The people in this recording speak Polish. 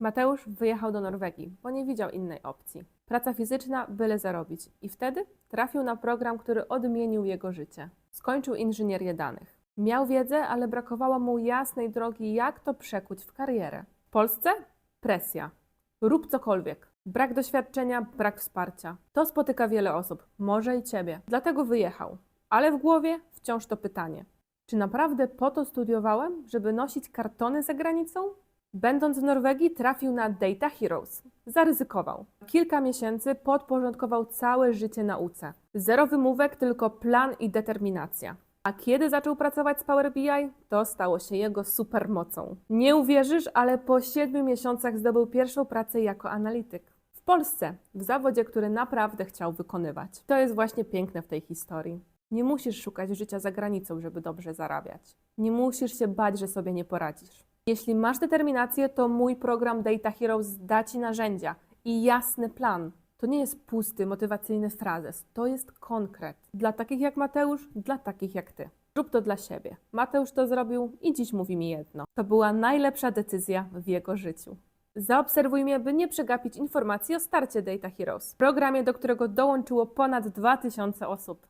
Mateusz wyjechał do Norwegii, bo nie widział innej opcji. Praca fizyczna, byle zarobić. I wtedy trafił na program, który odmienił jego życie. Skończył inżynierię danych. Miał wiedzę, ale brakowało mu jasnej drogi, jak to przekuć w karierę. W Polsce? Presja. Rób cokolwiek. Brak doświadczenia, brak wsparcia. To spotyka wiele osób, może i ciebie. Dlatego wyjechał. Ale w głowie wciąż to pytanie. Czy naprawdę po to studiowałem, żeby nosić kartony za granicą? Będąc w Norwegii, trafił na Data Heroes. Zaryzykował. Kilka miesięcy podporządkował całe życie nauce. Zero wymówek, tylko plan i determinacja. A kiedy zaczął pracować z Power BI, to stało się jego supermocą. Nie uwierzysz, ale po siedmiu miesiącach zdobył pierwszą pracę jako analityk. W Polsce, w zawodzie, który naprawdę chciał wykonywać. To jest właśnie piękne w tej historii. Nie musisz szukać życia za granicą, żeby dobrze zarabiać. Nie musisz się bać, że sobie nie poradzisz. Jeśli masz determinację, to mój program Data Heroes da Ci narzędzia i jasny plan. To nie jest pusty, motywacyjny frazes, to jest konkret. Dla takich jak Mateusz, dla takich jak Ty. Rób to dla siebie. Mateusz to zrobił i dziś mówi mi jedno. To była najlepsza decyzja w jego życiu. Zaobserwuj mnie, by nie przegapić informacji o starcie Data Heroes, programie, do którego dołączyło ponad 2000 osób.